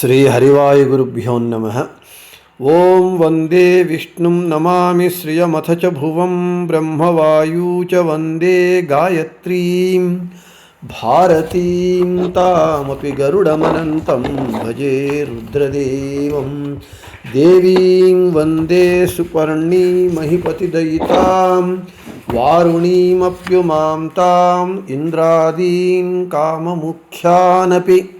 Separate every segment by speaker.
Speaker 1: श्रीहरिवायुगुरुभ्यो नमः। ॐ वंदे विष्णुं नमामि श्रियमथ च भुवं ब्रह्मवायू च वंदे गायत्रीं। भारतीं तामपि भजे रुद्रदेवं। देवीं वंदे सुपर्णीमहिपतिदयितां। वारुणीमप्युमां ताम् इन्द्रादीन् काममुख्यानपि।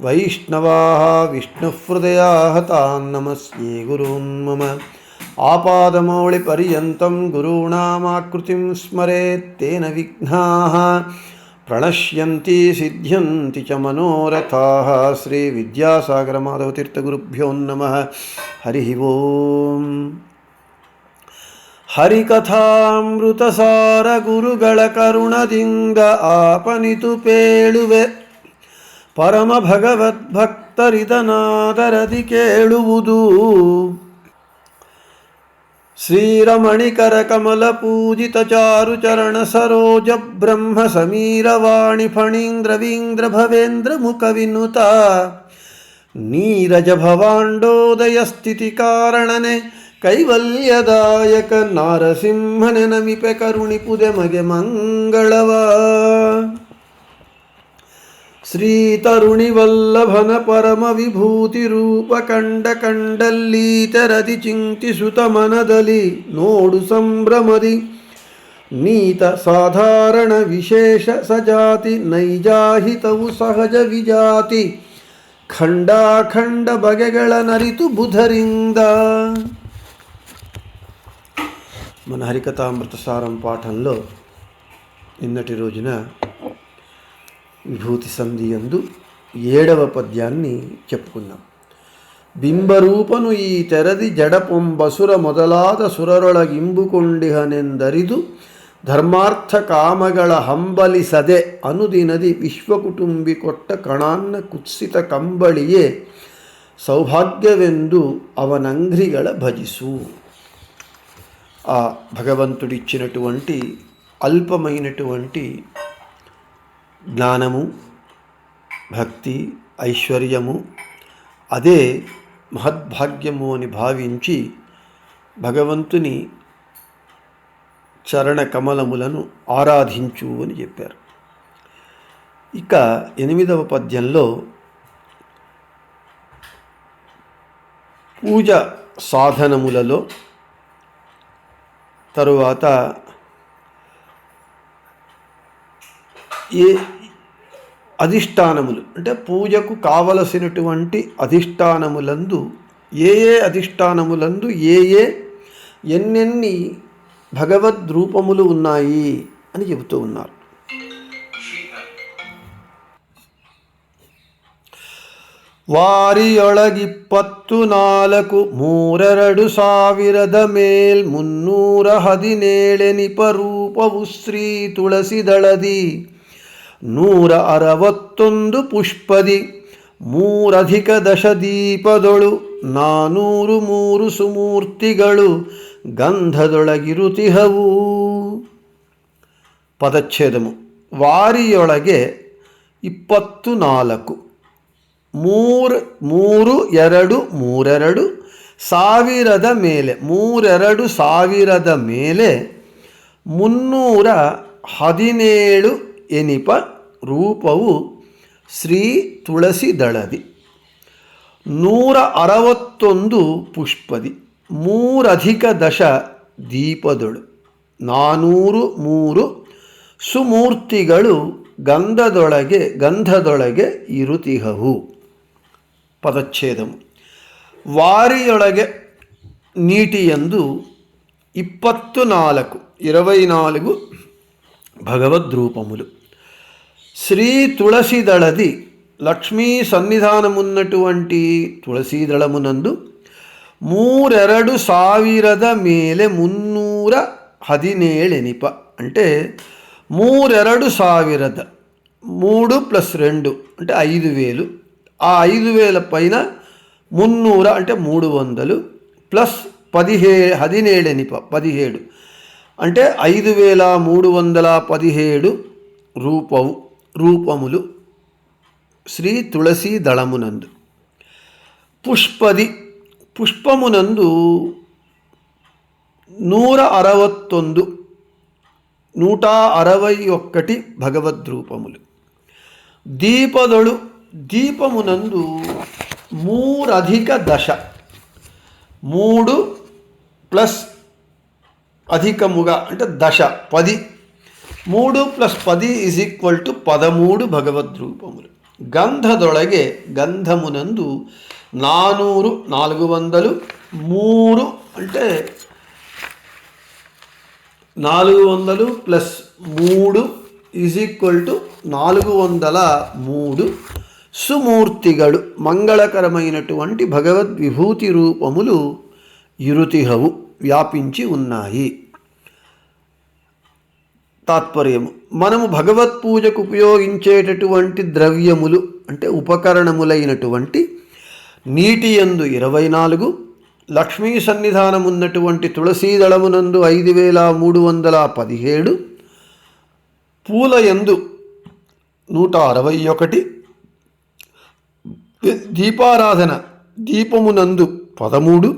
Speaker 1: वैष्णवाः विष्णुहृदयाः तान् नमस्ये गुरून् मम आपादमौलिपर्यन्तं गुरूणामाकृतिं स्मरेत् तेन विघ्नाः प्रणश्यन्ति सिद्ध्यन्ति च मनोरथाः श्रीविद्यासागरमाधवतीर्थगुरुभ्यो नमः हरिः ओम् ಹರಿಕಥಾಮೃತಸಾರ ಗುರುಗಳ ಕರುಣದಿಂದ ಆಪನಿತು ಪೇಳುವೆ ಪರಮ ಭಗವದ್ಭಕ್ತರಿದನಾದರದಿ ಕೇಳುವುದು. ಶ್ರೀರಮಣಿಕರ ಕಮಲ ಪೂಜಿತ ಚಾರು ಚರಣ ಸರೋಜ ಬ್ರಹ್ಮ ಸಮೀರವಾಣಿ ಫಣೀಂದ್ರವೀಂದ್ರ ಭವೇಂದ್ರ ಮುಖ ವಿನುತ ನೀರಜ ಭವಾಂಡೋದಯ ಸ್ಥಿತಿ ಕಾರಣನೆ ಕೈವಲ್ಯದಾಯಕ ನಾರಸಿಂಹನೆ ನಮಿಪೆ ಕರುಣಿಪುದೆ ಮಗೆ ಮಂಗಳವ. ಶ್ರೀ ತರುಣಿವಲ್ಲಭನ ಪರಮ ವಿಭೂತಿ ರೂಪ ಕಂಡ ಕಂಡಲ್ಲಿ ತೆರದಿ ಚಿಂತಿಸುತ ಮನದಲ್ಲಿ ನೋಡು ಸಂಭ್ರಮದಿ ನೀತ ಸಾಧಾರಣ ವಿಶೇಷ ಸಜಾತಿ ನೈಜಾಹಿತವು ಸಹಜ ವಿಜಾತಿ ಖಂಡಾಖಂಡ ಬಗೆಗಳ ನರಿತು బుధరింద మన హరికథామృతసారం పాఠంలో నిన్నటి రోజున విభూతి సంధి ఎందు ఏడవ పద్యాన్ని చెప్పుకుందాం ಬಿಂಬರೂಪನು ಈ ತೆರದಿ ಜಡಪೊಂಬಸುರ ಮೊದಲಾದ ಸುರರೊಳಗಿಂಬುಕೊಂಡಿಹನೆಂದರಿದು ಧರ್ಮಾರ್ಥ ಕಾಮಗಳ ಹಂಬಲಿಸದೆ ಅನುದಿನದಿ ವಿಶ್ವಕುಟುಂಬಿ ಕೊಟ್ಟ ಕಣಾನ್ನ ಕುತ್ಸಿತ ಕಂಬಳಿಯೇ సౌభాగ్యవెందు అవనంగ్రిగల భజిసు ఆ భగవంతుడిచ్చినటువంటి అల్పమైనటువంటి జ్ఞానము భక్తి ఐశ్వర్యము అదే మహద్భాగ్యము అని భావించి భగవంతుని చరణ కమలములను ఆరాధించు అని చెప్పారు. ఇక ఎనిమిదవ పద్యంలో పూజ సాధనములలో తరువాత ఏ అధిష్టానములు అంటే పూజకు కావలసినటువంటి అధిష్టానములందు ఏ ఏ అధిష్టానములందు ఏ ఏ ఎన్నెన్ని భగవద్ రూపములు ఉన్నాయి అని చెబుతూ ఉన్నారు ವಾರಿಯೊಳಗಿಪ್ಪತ್ತು ನಾಲ್ಕು ಮೂರೆರಡು ಸಾವಿರದ ಮೇಲ್ ಮುನ್ನೂರ ಹದಿನೇಳೆನಿಪ ರೂಪವು ಶ್ರೀ ತುಳಸಿದಳದಿ ನೂರ ಅರವತ್ತೊಂದು ಪುಷ್ಪದಿ, ಮೂರಧಿಕ ದಶದೀಪದೊಳು, ನಾನೂರು ಮೂರು ಸುಮೂರ್ತಿಗಳು ಗಂಧದೊಳಗಿರುತಿಹವು. ಪದಚ್ಛೇದಮು. ವಾರಿಯೊಳಗೆ ಇಪ್ಪತ್ತು ನಾಲ್ಕು, ಮೂರು ಮೂರು, ಎರಡು, ಮೂರೆರಡು, ಸಾವಿರದ ಮೇಲೆ, ಮೂರೆರಡು ಸಾವಿರದ ಮೇಲೆ ಮುನ್ನೂರ ಹದಿನೇಳು ಎನಿಪ ರೂಪವು ಶ್ರೀ ತುಳಸಿ ದಳದಿ. ನೂರ ಅರವತ್ತೊಂದು ಪುಷ್ಪದಿ, ಮೂರಧಿಕ ದಶ ದೀಪದೊಳು, ನಾನೂರು ಮೂರು ಸುಮೂರ್ತಿಗಳು ಗಂಧದೊಳಗೆ ಗಂಧದೊಳಗೆ ಇರುತಿಹವು. ಪದಚ್ಛೇದವು ವಾರಿಯೊಳಗೆ ನೀಟಿಯಂದು ಇಪ್ಪತ್ತು ನಾಲ್ಕು ಇರವೈ ನಾಲ್ಕು ಭಗವದ್ರೂಪములు శ్రీ తులసిదళది లక్ష్మీ సన్నిధానమున్నటువంటి తుಳಸಿದಳమునందు ಮೂರೆರಡು మేలే మున్నూర ಮುನ್ನೂರ ఎనిప అంటే మూరెరడు సావిరద మూడు ప్లస్ రెండు అంటే ఐదు వేలు. ఆ ఐదు వేల పైన మున్నూర అంటే మూడు వందలు ప్లస్ పదిహే హదినేడెనిప పదిహేడు. అంటే ఐదు వేల మూడు వందల పదిహేడు రూపవు రూపములు శ్రీ తులసీ దళమునందు. పుష్పది పుష్పమునందు నూర అరవత్తొందు నూట అరవై ఒక్కటి భగవద్రూపములు. దీపదొడు దీపమునందు మూరధిక దశ. మూడు ప్లస్ అధికముగా అంటే దశ పది మూడు ప్లస్ పది ఈజ్ ఈక్వల్ టు పదమూడు భగవద్రూపములు గంధదొడగే గంధమునందు నానూరు నాలుగు వందలు మూడు అంటే నాలుగు వందలు ప్లస్ మూడు ఈజ్ ఈక్వల్ టు నాలుగు వందల మూడు సుమూర్తిగడు మంగళకరమైనటువంటి భగవద్ విభూతి రూపములు ఇరుతిహవు వ్యాపించి ఉన్నాయి. తాత్పర్యము. మనము భగవత్ పూజకు ఉపయోగించేటటువంటి ద్రవ్యములు అంటే ఉపకరణములైనటువంటి నీటి యందు ఇరవై నాలుగు లక్ష్మీ సన్నిధానం ఉన్నటువంటి తులసీదళమునందు ఐదు వేల మూడు వందల పదిహేడు పూల యందు నూట అరవై ఒకటి దీపారాధన దీపమునందు పదమూడు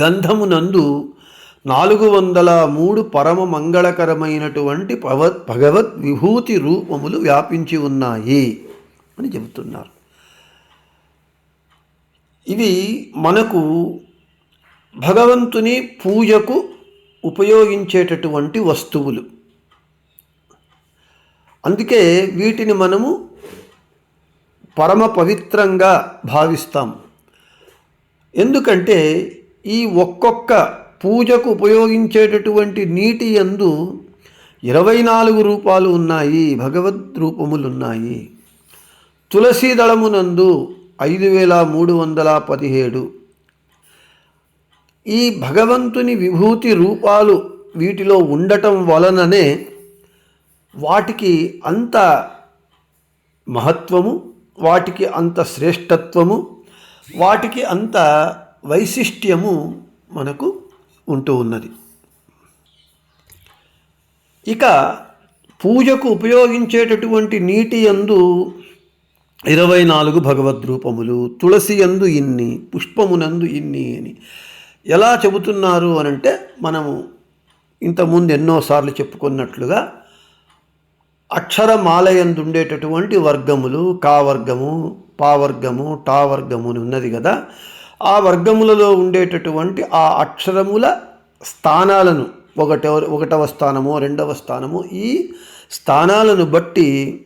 Speaker 1: గంధమునందు నాలుగు వందల మూడు పరమ మంగళకరమైనటువంటి భగవత్ భగవద్ విభూతి రూపములు వ్యాపించి ఉన్నాయి అని చెబుతున్నారు. ఇవి మనకు భగవంతుని పూజకు ఉపయోగించేటటువంటి వస్తువులు. అందుకే వీటిని మనము పరమ పవిత్రంగా భావిస్తాం. ఎందుకంటే ఈ ఒక్కొక్క పూజకు ఉపయోగించేటటువంటి నీటి యందు ఇరవై నాలుగు రూపాలు ఉన్నాయి భగవద్ రూపములు ఉన్నాయి తులసీ దళమునందు ఐదు వేల మూడు వందల పదిహేడు. ఈ భగవంతుని విభూతి రూపాలు వీటిలో ఉండటం వలననే వాటికి అంత మహత్వము వాటికి అంత శ్రేష్టత్వము వాటికి అంత వైశిష్ట్యము మనకు ఉంటూ ఉన్నది. ఇక పూజకు ఉపయోగించేటటువంటి నీటి యందు ఇరవై నాలుగు భగవద్రూపములు తులసి యందు ఇన్ని పుష్పమునందు ఇన్ని అని. ఎలా చెబుతున్నారు అనంటే మనము ఇంతకుముందు ఎన్నోసార్లు చెప్పుకున్నట్లుగా అక్షరమాలయందు ఉండేటటువంటి వర్గములు కా వర్గము టావర్గము టా వర్గము అని ఉన్నది కదా. ఆ వర్గములలో ఉండేటటువంటి ఆ అక్షరముల స్థానాలను ఒకటో ఒకటవ స్థానము రెండవ స్థానము ఈ స్థానాలను బట్టి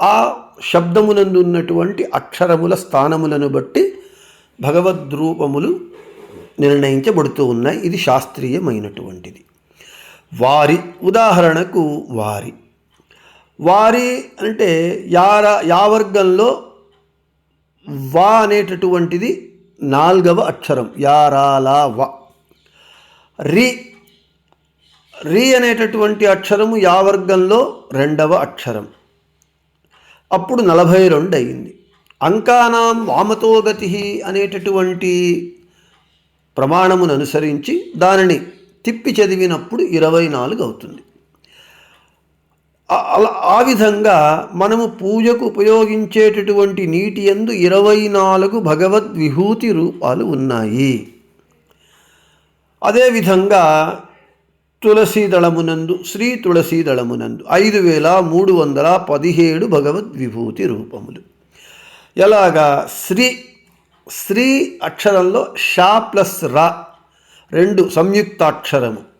Speaker 1: ఆ శబ్దమునందు ఉన్నటువంటి అక్షరముల స్థానములను బట్టి భగవద్రూపములు నిర్ణయించబడుతూ ఉన్నాయి. ఇది శాస్త్రీయమైనటువంటిది. వారి ఉదాహరణకు వారి. వారి అంటే యార వర్గంలో వా అనేటటువంటిది నాల్గవ అక్షరం. యారాలా వ. రి. రి అనేటటువంటి అక్షరము యావర్గంలో రెండవ అక్షరం. అప్పుడు నలభై రెండు అయింది. అంకానాం వామతోగతి అనేటటువంటి ప్రమాణమును అనుసరించి దానిని తిప్పి చదివినప్పుడు ఇరవై నాలుగు అవుతుంది. అలా ఆ విధంగా మనము పూజకు ఉపయోగించేటటువంటి నీటి యందు ఇరవై నాలుగు భగవద్ విభూతి రూపాలు ఉన్నాయి. అదేవిధంగా తులసీ దళమునందు శ్రీ తులసీ దళమునందు ఐదు వేల మూడు వందల పదిహేడు భగవద్ విభూతి రూపములు. ఎలాగా? శ్రీ శ్రీ అక్షరంలో షా ప్లస్ రా రెండు సంయుక్తాక్షరము.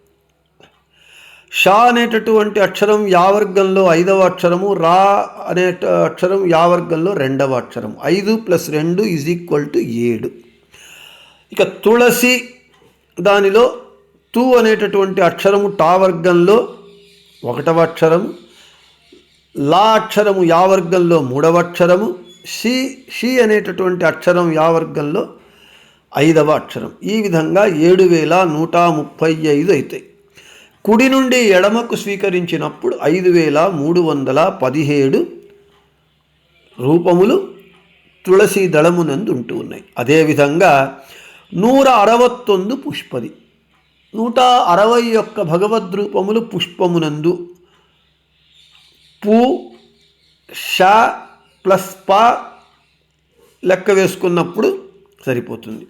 Speaker 1: షా అనేటటువంటి అక్షరం యావర్గంలో ఐదవ అక్షరము రా అనే అక్షరం యావర్గంలో రెండవ అక్షరం ఐదు ప్లస్ రెండు ఈజ్ ఈక్వల్ టు ఏడు. ఇక తులసి దానిలో తు అనేటటువంటి అక్షరము టా వర్గంలో ఒకటవ అక్షరము లా అక్షరము యావర్గంలో మూడవ అక్షరము షి షి అనేటటువంటి అక్షరం యావర్గంలో ఐదవ అక్షరం. ఈ విధంగా ఏడు వేల నూట ముప్పై ఐదు అవుతాయి కుడి నుండి ఎడమకు స్వీకరించినప్పుడు ఐదు వేల మూడు వందల పదిహేడు రూపములు తులసి దళమునందు ఉంటూ ఉన్నాయి. అదేవిధంగా నూర అరవత్తొందు పుష్పది. నూట అరవై ఒక్క భగవద్రూపములు పుష్పమునందు. పూ ష ప్లస్ ప లెక్క వేసుకున్నప్పుడు సరిపోతుంది.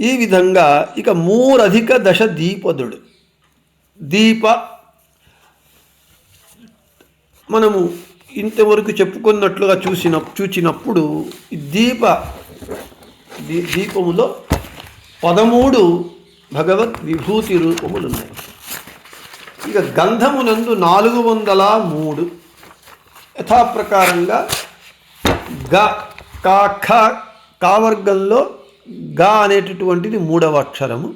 Speaker 1: ఈ విధంగా ఇక మూరధిక దశ దీపదుడు. దీప. మనము ఇంతవరకు చెప్పుకున్నట్లుగా చూసిన చూచినప్పుడు ఈ దీప దీ దీపములో పదమూడు భగవత్ విభూతి రూపములు ఉన్నాయి ఇక గంధమునందు నాలుగు వందల మూడు. యథాప్రకారంగా గ కా ఖ కావర్గంలో గ అనేటటువంటిది మూడవ అక్షరము.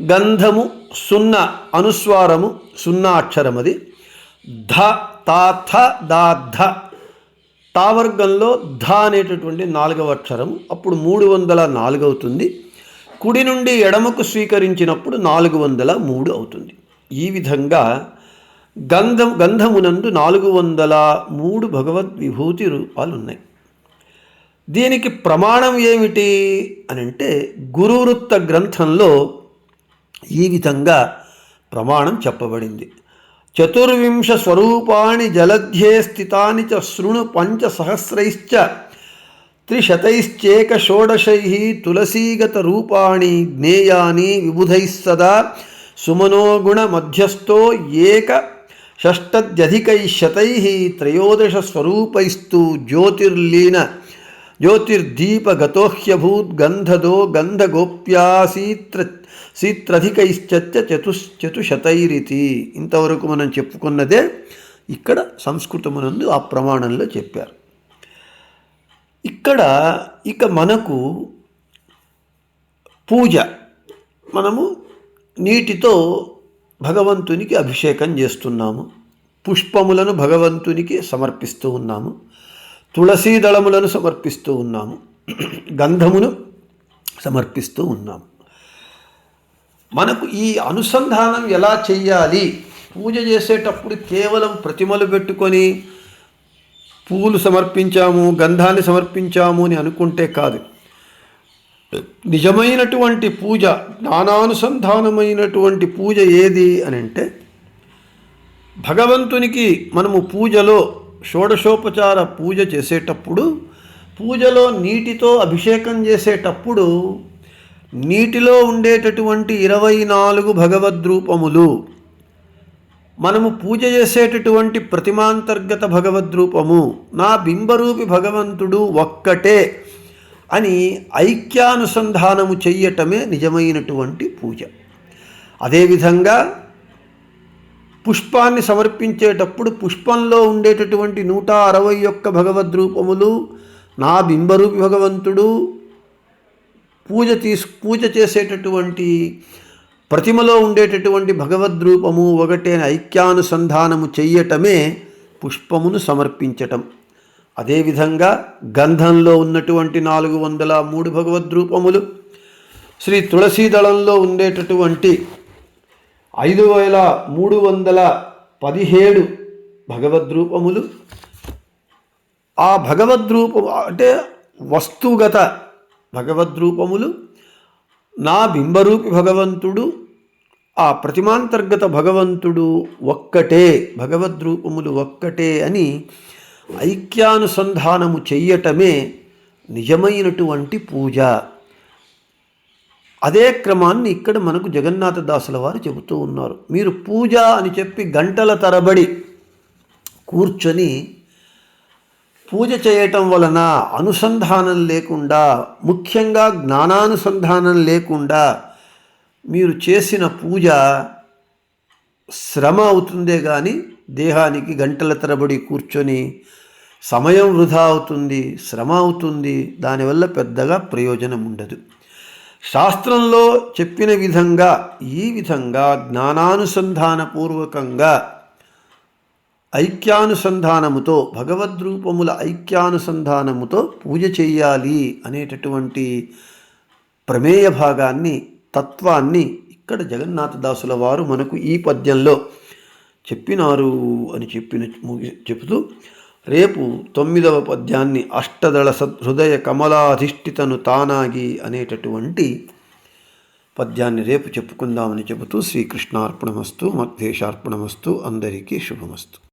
Speaker 1: గంధము సున్నా అనుస్వారము సున్నా అక్షరం అది ధ తాథ థ దా తావర్గంలో ధ అనేటటువంటి నాలుగవ అక్షరం అప్పుడు మూడు వందల నాలుగు అవుతుంది. కుడి నుండి ఎడమకు స్వీకరించినప్పుడు నాలుగు వందల మూడు అవుతుంది. ఈ విధంగా గంధం గంధమునందు నాలుగు వందల మూడు భగవద్ విభూతి రూపాలు ఉన్నాయి దీనికి ప్రమాణం ఏమిటి? అని అంటే గురువృత్త గ్రంథంలో ఈ విధంగా ప్రమాణం చెప్పబడింది. చతుర్వింశ స్వరూపాణి జలధ్యే స్థితాని చ శృణు పంచసహస్రైశ్చ త్రిశతైశ్చేక షోడశై తులసీగత రూపాణి జ్ఞేయాని విబుధైः సదా సుమనోగుణ మధ్యస్థో ఏక షష్టధ్యధికైశతై త్రయోదశ స్వరూపైస్తు జ్యోతిర్లీన జ్యోతిర్దీపగతోహ్యభూత్ గంధదో గంధగోప్యాసీత్ర సీత్రధికైశ్చ చతుశతైరితి ఇంతవరకు మనం చెప్పుకున్నదే ఇక్కడ సంస్కృతమునందు ఆ ప్రమాణంలో చెప్పారు. ఇక్కడ ఇక మనకు పూజ. మనము నీటితో భగవంతునికి అభిషేకం చేస్తున్నాము. పుష్పములను భగవంతునికి సమర్పిస్తూ ఉన్నాము. తులసీ దళములను సమర్పిస్తూ ఉన్నాము. గంధమును సమర్పిస్తూ ఉన్నాము. మనకు ఈ అనుసంధానం ఎలా చెయ్యాలి? పూజ చేసేటప్పుడు కేవలం ప్రతిమలు పెట్టుకొని పూలు సమర్పించాము గంధాన్ని సమర్పించాము అని అనుకుంటే కాదు. నిజమైనటువంటి పూజ జ్ఞానానుసంధానమైనటువంటి పూజ ఏది అని అంటే భగవంతునికి మనము పూజలో షోడశోపచార పూజ చేసేటప్పుడు పూజలో నీటితో అభిషేకం చేసేటప్పుడు నీటిలో ఉండేటటువంటి ఇరవై నాలుగు భగవద్రూపములు మనము పూజ చేసేటటువంటి ప్రతిమాంతర్గత భగవద్రూపము నా బింబరూపి భగవంతుడు ఒక్కటే అని ఐక్యానుసంధానము చెయ్యటమే నిజమైనటువంటి పూజ. అదేవిధంగా పుష్పాన్ని సమర్పించేటప్పుడు పుష్పంలో ఉండేటటువంటి నూట అరవై ఒక్క భగవద్రూపములు నా బింబరూపి భగవంతుడు పూజ తీసు పూజ చేసేటటువంటి ప్రతిమలో ఉండేటటువంటి భగవద్రూపము ఒకటే ఐక్యానుసంధానము చెయ్యటమే పుష్పమును సమర్పించటం. అదేవిధంగా గంధంలో ఉన్నటువంటి నాలుగు వందల మూడు భగవద్రూపములు శ్రీ తులసీదళంలో ఉండేటటువంటి ఐదు వేల మూడు వందల పదిహేడు భగవద్రూపములు. ఆ భగవద్రూపము అంటే వస్తుగత భగవద్రూపములు నా బింబరూపి భగవంతుడు ఆ ప్రతిమాంతర్గత భగవంతుడు ఒక్కటే భగవద్రూపములు ఒక్కటే అని ఐక్యానుసంధానము చెయ్యటమే నిజమైనటువంటి పూజ. అదే క్రమాన్ని ఇక్కడ మనకు జగన్నాథ దాసుల వారు చెబుతూ ఉన్నారు. మీరు పూజ అని చెప్పి గంటల తరబడి కూర్చొని పూజ చేయటం వలన అనుసంధానం లేకుండా ముఖ్యంగా జ్ఞానానుసంధానం లేకుండా మీరు చేసిన పూజ శ్రమ అవుతుందే కానీ దేహానికి గంటల తరబడి కూర్చొని సమయం వృధా అవుతుంది శ్రమ అవుతుంది దానివల్ల పెద్దగా ప్రయోజనం ఉండదు. శాస్త్రంలో చెప్పిన విధంగా ఈ విధంగా జ్ఞానానుసంధానపూర్వకంగా ఐక్యానుసంధానముతో భగవద్రూపముల ఐక్యానుసంధానముతో పూజ చేయాలి అనేటటువంటి ప్రమేయ భాగాన్ని తత్వాన్ని ఇక్కడ జగన్నాథదాసుల వారు మనకు ఈ పద్యంలో చెప్పినారు అని చెప్పిన ముగి చెబుతూ రేపు తొమ్మిదవ పద్యాన్ని అష్టదళ సదృదయ కమలాధిష్ఠితను తానాగి అనేటటువంటి పద్యాన్ని రేపు చెప్పుకుందామని చెబుతూ శ్రీకృష్ణార్పణమస్తు మధ్యేషార్పణమస్తు అందరికీ శుభమస్తు.